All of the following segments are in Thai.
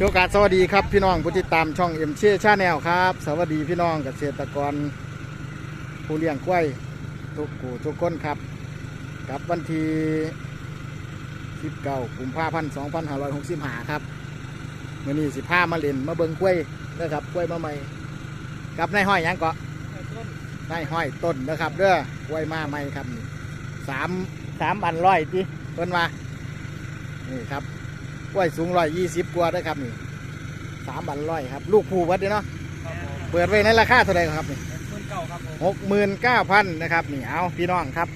โอกาสสวัสดีครับพี่น้องผู้ติดตามช่องเอ็มเช่ชาแนลครับ สวัสดีพี่น้องเกษตรกร ผู้เลี้ยงกล้วยทุกกูทุกคนครับกับวันที่19กุมภาพันธ์2565ครับมื่อนี้สิพามาเล่นมาเบิ่งกล้วยนะครับกล้วยมาใหม่กับนายห้อยยังเกาะนายห้อยต้นนะครับเด้อกล้วยมาใหม่ครับสามสามอันร้อยจีเพิ่นมานี่ครับ กล้วยสูงร้อยยี่สิบกว่าเด้อครับนี่สามบันร้อยครับ ลูกผู้วัดเด้อเนาะเปิดไว้ในราคาเท่าไหร่ครับนี่หมื่นเก้าครับผมหกหมื่นเก้าพันนะครับนี่เอาพี่น้องครับ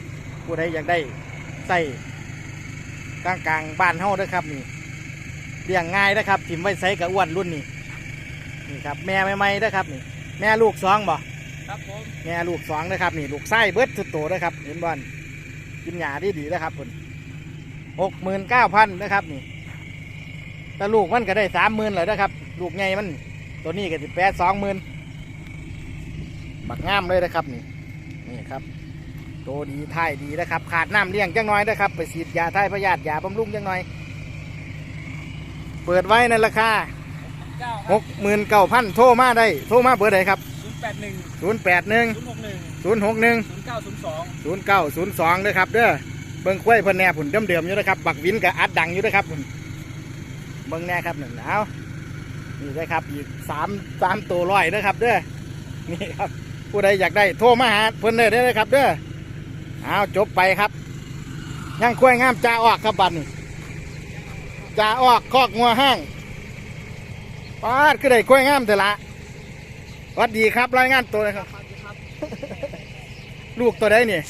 ผู้ใดอยากได้ใส่กลางกลางๆบ้านเฮาเด้อครับนี่เลี้ยงง่ายนะครับถิ่มไว้ใส่กับอ้วนรุ่นนี่นี่ครับแม่ใหม่ๆเด้อครับนี่ แม่ลูกสองบ่ครับผมแม่ลูกสองนะครับนี่ลูกไส้เบิดสุดโตนะครับเห็นบอลกินหญ้าดีดีๆนะครับคนหกหมื่นเก้าพันนะครับนี่ แต่ลูกมันก็ได้สามหมื่นเลยนะครับลูกไงมัน ตัวนี้ก็สิแปดสองหมื่นบักงามเลยนะครับนี่นี่ครับโตดีท่ายดีนะครับขาดน้ำเลี้ยงจังน้อยนะครับไปฉีดยาท่ายพยาธิยาบำรุงจังน้อย เปิดไว้ในราคาเก้าหกหมื่นเก้าพันโทรมาได้ โทรมาเบอร์ใดครับศูนย์แปดหนึ่งศูนย์แปดหนึ่งศูนย์หกหนึ่งศูนย์หกหนึ่งศูนย์เก้าศูนย์สองศูนย์เก้าศูนย์สองเลยครับเด้อเบิ้งกล้วยเพิ่นแหน่ผุนเดิมๆอยู่นะครับ บักวินกับอัดดังอยู่นะครับผุน เบิ้งแหน่ครับหนึ่งเอานี่นะครับอีกสามสามตัวร้อยนะครับเด้อนี่ครับ ผู้ใดอยากได้โทรมาหาเพิ่นเลยได้เลยครับ เด้อเอาจบไปครับยังกล้วยงามจ่าออกครับบัดนจ่าออกคอกงัวห้างปาดคือได้กล้วยงามแต่ละสวัสดีครับรายงานตัวเลยครับครับ ลูกตัวใดนี่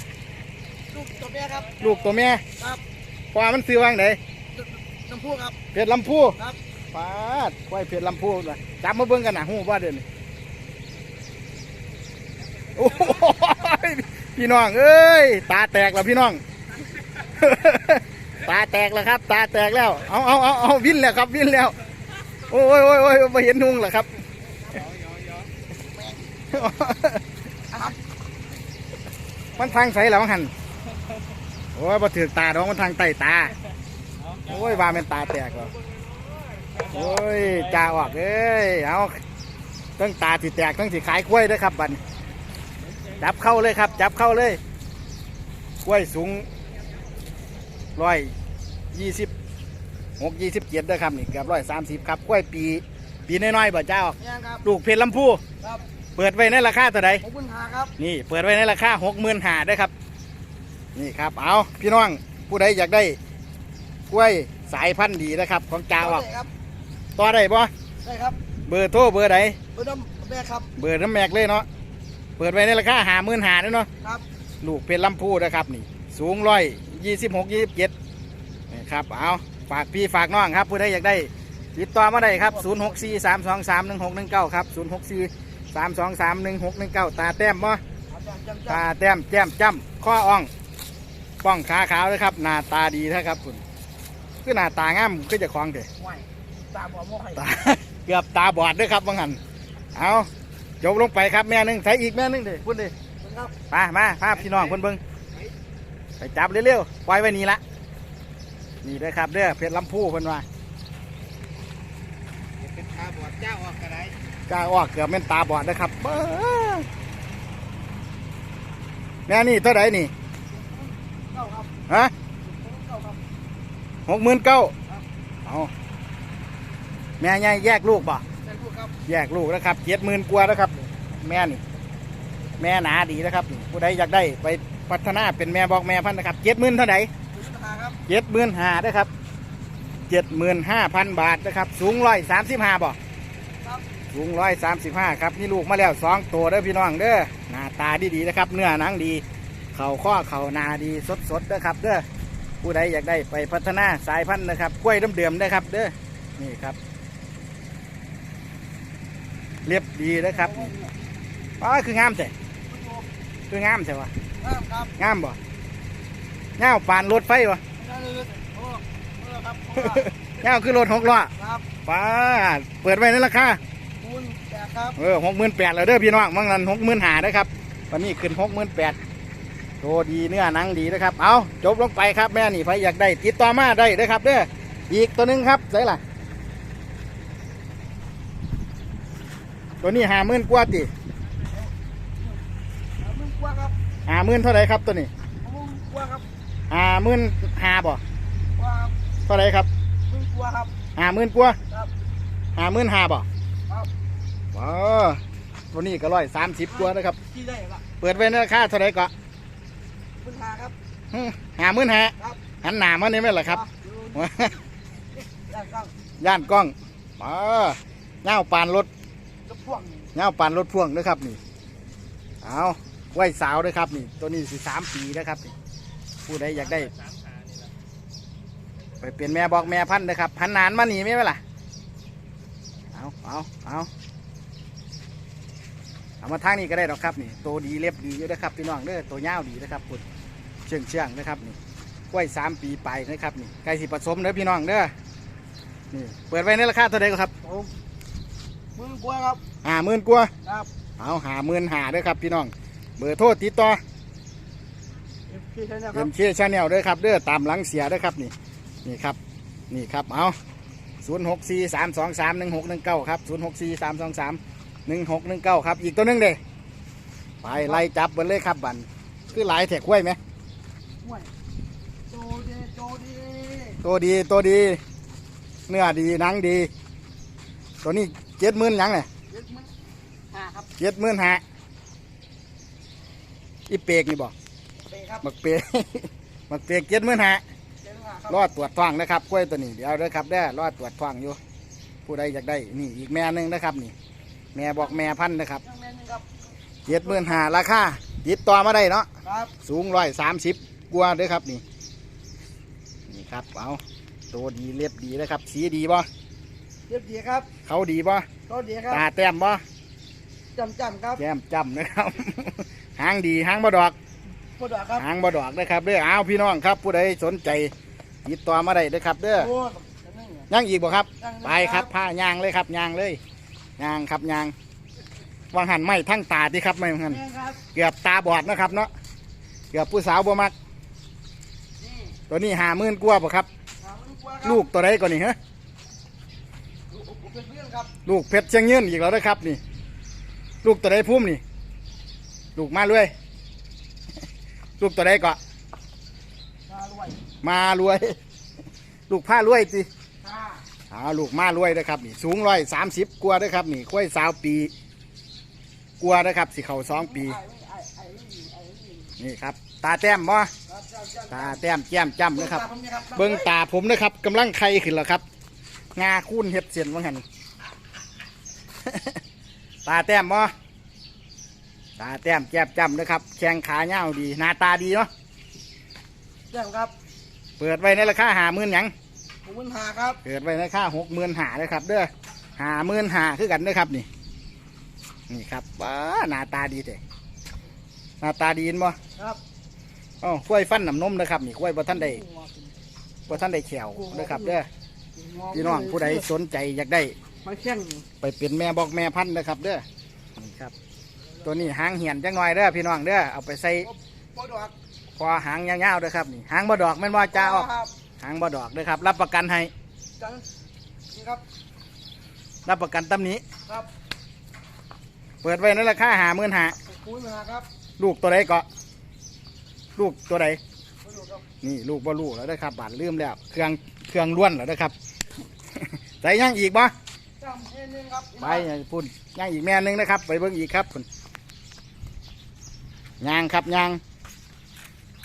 ลูกตัวแม่ครับ ลูกตัวแม่ครับปลามันซื้อวางไหนน้ำพุครับ เพชรลำพูครับปาดควายเพชรลำพูน่ะจับมาเบิ่งกันนะหูว่าเดี๋ยวนี้โอ้ยพี่น้อง เอ้ย ตาแตกแล้วพี่น้อง ตาแตกแล้วครับ ตาแตกแล้ว เอาเอาเอาเอาวิ่นแล้วครับวิ่นแล้ว โอ้ยโอ้ยโอ้ยมาเห็นนุงเหรอครับมันทางใสแล้วหันโอ้ยมาถือตาดอกมันทางใต้ตา โอ้ยว่าเป็นตาแตกเหรอโอ้ยจ่าออกเอ้ยเอาตั้งตาที่แตกตั้งที่ขายกล้วยด้วยครับบัดนจับเข้าเลยครับ จับเข้าเลยกล้วยสูงร้อยยี่สิบหกยี่สิบเจ็ดด้วยครับนี่เกือบร้อยสามสิบครับกล้วยปี ปีน้อยๆบ่เจ้าแม่ครับลูกเพชรลำพูครับเปิดไว้ในราคาเท่าไหร่หกหมื่นห้าครับนี่เปิดไว้ในราคาหกหมื่นหาได้ครับ นี่ครับเอาพี่น้องผู้ใดอยากได้ กล้วยสายพันธุ์ดีนะครับของจ่าออกได้ครับต่อได้บ่ได้ครับ เบอร์โทรเบอร์ใดเบอร์น้ำแม่ครับ เบอร์น้ำแม็กเลยเนาะเปิดไว้ในราคาหาหมื่นหาเนาะครับลูกเป็นลำพูนะครับนี่ สูงร้อยยี่สิบหกยี่สิบเจ็ดนี่ครับเอาฝากพี่ฝากน้องครับผู้ใดอยากได้ติดต่อมาได้ครับศูนย์หกสี่สามสองสามหนึ่งหกหนึ่งเก้าครับศูนย์หกสี่สามสองสามหนึ่งหกหนึ่งเก้าตาแต้มบ่อาจารย์จำตาจำแต้มแจ่มจ้ำข้ออ่อง ป้องขาขาวเลยครับ หน้าตาดีนะครับคุณ คือหน้าตางามคือจะคลองเถอะไหวตาบอดโม่ไข่ตา เกือบตาบอดด้วยครับบางหันเอายกลงไปครับแม่หนึงใส่อีกแม่หนึงเด้พุ่นเด้ครับมามาภาพพี่น้องเพิ่นเบิ่งไปจับเร็วๆปล่อยไว้นี่ละนี่เด้อครับเด้อเพชรลำพูเพิ่นว่าเป็นตาบอดเจ้าออกกระไรกล้าออกเกือบแม่นตาบอดนะครับเบ้อแม่นี่เท่าไหร่นี่เก้าครับฮะเก้าครับ หกหมื่นเก้าครับเอาแม่ใหญ่แยกลูกป่ะเป็นผู้ครับแยกลูกนะครับเจ็ดหมื่นกว่านะครับ แม่นี่ แม่หนาดีนะครับนี่ผู้ใดอยากได้ไปพัฒนาเป็นแม่บอกแม่พันธุ์นะครับเจ็ดหมื่นเท่าไหร่ศูนย์ห้าครับเจ็ดหมื่นห้านะครับเจ็ดหมื่นห้าพันบาทนะครับ สูงร้อยสามสิบห้าบ่ครับสูงร้อยสามสิบห้าครับนี่ลูกมาแล้วสองตัวเด้อพี่น้องเด้อหน้าตาดีๆนะครับ เนื้อหนังดี เข่าข้อเข่านาดีสดๆนะครับเด้อ ผู้ใดอยากได้ไปพัฒนาสายพันธุ์นะครับกล้วยเดิมๆนะครับ เด้อนี่ครับ เรียบดีนะครับอ๋อคืองามแต่คืองามแต่วะครับครับงามบ่เงาปานรถไฟวะได้เลยโอ้เออครับเงาคือรถหกล้อครับป้าดเปิดไว้ในราคาคูณแปดครับเออหกหมื่นแปดแล้วเด้อพี่น้องบางนั้นหกหมื่นหานะครับวันนี้ขึ้นหกหมื่นแปด โตดีเนื้อหนังดีนะครับ เอาจบลงไปครับแม่นี่ใครอยากได้ติดต่อมาได้เด้อครับเด้ออีกตัวหนึงครับใส่ละตัวนี้หาหมื่นกว่าติสามหมื่นกว่าครับหาหมื่นเท่าไหรครับตัวนี้สามหมื่นกว่าครับหาหมื่นหาบ่กว่าครับเท่าไหรครับหมื่นกว่าครับหาหมื่นกว่าครับหาหมื่นหาบ่ครับว้าตัวนี้ก็ร้อยสามสิบกว่านะครับที่ได้ละเปิดไว้ในราคาเท่าไหรก็ หมื่นห้าครับหาหมื่นหาครับหันหน้ามาเนี่ยไหมล่ะครับดูด้านข้างย่านกล้องมาเงาปานรถจะพ่วงเงาปานรถพ่วงนะครับนี่เอาไว้สาวด้วยครับนี่ ตัวนี้สิสามปีนะครับนี่ผู้ใดอยากได้ ไปเปลี่ยนแม่บอกแม่พันธุ์นะครับพันนานมาหนีไหมล่ะเอาเอาเอา เอามาทางนี้ก็ได้หรอกครับนี่ตัวดีเรียบดีเยอะนะครับพี่น้องเด้อตัวยาวดีนะครับคุณเชื่องเชื่องนะครับนี่กล้วยสามปีไปนะครับนี่ไก่สีผสมเด้อพี่น้องเด้อนี่เปิดไว้ในราคาเท่าไหร่ครับมื่นกว่าครับหาหมื่นกว่าครับเอาหาหมื่นหาเด้อครับพี่น้อง เบอร์โทษติดต่อเอ็มเคชาแนลเด้อครับเด้อตามหลังเสียเด้อครับนี่นี่ครับนี่ครับเอา0 6 4 3 2 3 1 6 1 9ครับ0 6 4 3 2 3 หนึ่งหกหนึ่งเก้าครับ อีกตัวหนึงเด้ไปไล่จับเบิดเลยครับบันคือหลายแถกห้วยไหม ห่วยโจดีโจดีตัวดีตัวดี เนื้อดีหนังดี ตัวนี้เจ็ดหมื่นยังเนี่ยเจ็ดหมื่นห้าครับเจ็ดหมื่นหาอีเปกนี่บอกเปครับบักเปกบักเปกเจ็ดหมื่นหาเจ็ดหมื่นห้าครับรอดตรวจท้องนะครับกล้วยตัวนี้เดี๋ยวเด้อครับเด้อรอดตรวจท้องอยู่ ผู้ใดอยากได้นี่อีกแม่หนึงนะครับนี่ แม่บอกแม่พันธุ์นะครับยังแม่นหนึ่งครับเจ็ดหมื่นหาราคาติดต่อมาได้เนาะครับสูงร้อยสามสิบกว่าเด้อครับนี่นี่ครับเอาตัวดีเรียบดีนะครับ สีดีบ่เรียบดีครับเขาดีบ่ก็ดีครับตาแต้มบ่จำจำครับแก้มจำนะครับหางดีหางบ่ดอกปวดหัวครับหางบ่ดอกนะครับเด้อเอาพี่น้องครับ ผู้ใดสนใจติดต่อมาได้เด้อครับ เด้อโอ้ยจะนึ่งเหรอยังอีกบ่ครับยังไปครับผ้ายางเลยครับยางเลย ยางครับยางวางหันไม่ทั้งตาที่ครับไม่หันแม่ครับเกือบตาบอดนะครับ เนาะเกือบผู้สาวบ่มักนี่ตัวนี้หามื่นกว่าบ่ครับสามหมื่นกว่าครับ ลูกตัวใดก่อนนี่ฮะลูกผมเป็นเพื่อนครับลูกเพชรเชียงยืนอีกแล้วนะครับนี่ ลูกตัวใดพุ่มนี่ ลูกมาเลยลูกตัวใดก่อนมารวยมารวยลูกผ้ารวยสิ ห้าอ้าวลูกมารวยนะครับนี่สูงร้อยสามสิบกว่าเด้อครับนี่ค่อยสาวปีกว่านะครับสิเขาสองปีไอ้ไอ้ไอ้นี่ไอ้นี่นี่ครับ ตาแต้มบ่ครับจำจำตาแต้มแก้มจ้ำนะครับผมนี่ครับ เบิ้งตาผมนะครับกำลังไข่ขึ้นแล้วครับ งาคูนเห็ดเสียนว่าหันตาแต้มบ่ตาแต้มแก้มจ้ำนะครับ แข้งขาเงาวดี หน้าตาดีเนาะแจ้งครับ เปิดไว้ในราคาหาหมื่นหยัง ผมเป็นหาครับเปิดไว้ในราคาหกหมื่นหาเลยครับ เด้อหาหมื่นหาคือกันเด้อครับนี่ นี่ครับว้าหน้าตาดีเด้หน้าตาดีเห็นบ่ครับอ๋อกล้วยฟันน้ำนมนะครับ นี่กล้วยบ่ท่านได้บ่ท่านได้แขวนะครับ เด้อพี่น้องผู้ใดสนใจอยากได้มาแข่งไปเป็นแม่บอกแม่พันธุ์นะครับ เด้อนี่ครับ ตัวนี้หางเหียนจังหน่อยเด้อพี่น้องเด้อเอาไปใส่ปวดหัวคอหางยาวๆเด้อครับนี่หางบ่ดอกแม่นว่าจ้าออกครับ หางบ่ดอกเด้อครับ รับประกันให้ จังนี่ครับรับประกันตำหนี้ ครับเปิดไว้ในราคาหาหมื่นหาผมเป็นหาครับลูกตัวใดเกาะลูกตัวใดปวดหัวครับนี่ลูกบ่ลูกแล้วเด้อครับบาดลืมแล้ว เครื่องเครื่องล้วนแล้วเด้อครับ ใส่ย่างอีกบ่จำเอ็นนึงครับไปพุ่นย่างอีกแม่หนึงนะครับ ไปเบิ่งอีกครับพุ่นยางครับยาง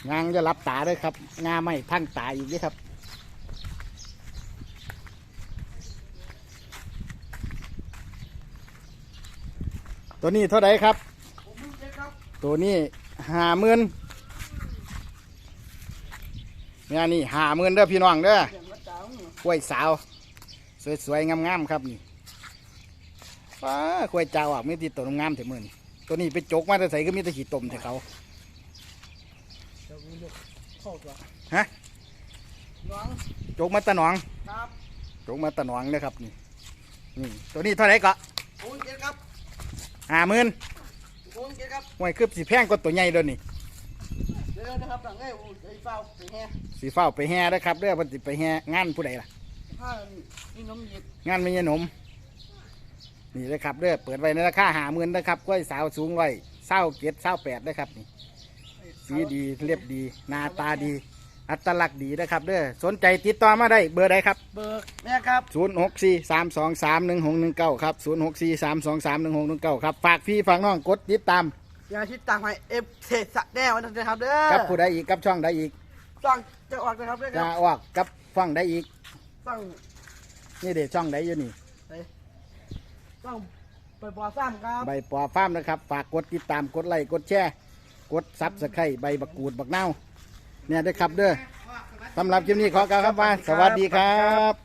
ยางจะรับตาด้วยครับงาไม่ทั้งตาอีกเด้วยครับ ตัวนี้เท่าไหรครับผมเป็นเจ็ดครับ ตัวนี้ห้าหมื่นเนี่ยนี่ห้าหมื่นเด้อพี่น้องเด้อเสียงกระจังกล้วยสาว สวยๆงามๆครับนี่ฟ้ากล้วยเจ้าอะไม่ติดตัวงามแต่มือนี่ตัวนี้ไปจกมาแต่ใส่ก็มีแต่ขี้ตมแต่เขาเดี๋ยวมีลูกเข้าตัวฮะน้องจกมาตะหนองครับจกมาตะหนองนะครับนี่นี่ตัวนี้เท่าไหรก็ผมเป็นเจ็ดครับ ห้าหมื่นผมเป็นเจ็ดครับห่วยคืบสีแพงกว่าตัวใหญ่เด้วนี่เดี๋ยวนะครับหลังไอ้ไอ้เฝ้าไอ้แห่สีเฝ้าไปแห่นะครับเด้อเพิ่นสิไปแห่งานผู้ใดล่ะ ผ้านี่น้ำหยิบงานไม่ใช่หนม นี่เลยครับเด้อเปิดไว้ในราคาหาหมื่นนะครับกล้วยสาวสูงไว้เศร้าเกตเศร้าแปดนะครับนี่สีดีเรียบดีหน้าตาดี อัตลักษณ์ดีนะครับเด้อสนใจติดต่อมาได้เบอร์ใดครับ เบิกแม่ครับ 0 6 4 3 2 3 1 6 1 9 ครับ 0 6 4 3 2 3 1 6 1 9 ครับ ฝากพี่ฝากน้องกดติดตาม อย่าคิดต่างให้เอฟเทสะแน่วันนั้นนะครับเด้อกับผู้ใดอีกกับช่องใดอีกต้องจะออกนะครับเด้อคจะรับออกกับฟังใดอีกต้องนี่เด็ช่องใดอยู่นี่ต้องไปบอซ้ำครับ ใบปอฟาร์มนะครับ ฝากกดติดตามกดไลค์กดแชร์ กดซับสไครต์ใบบักกูดบักเน่าว เนี่ยได้อครับเด้อสำหรับคลิปนี้ขอกล่าวครับว่าสวัสดีครับ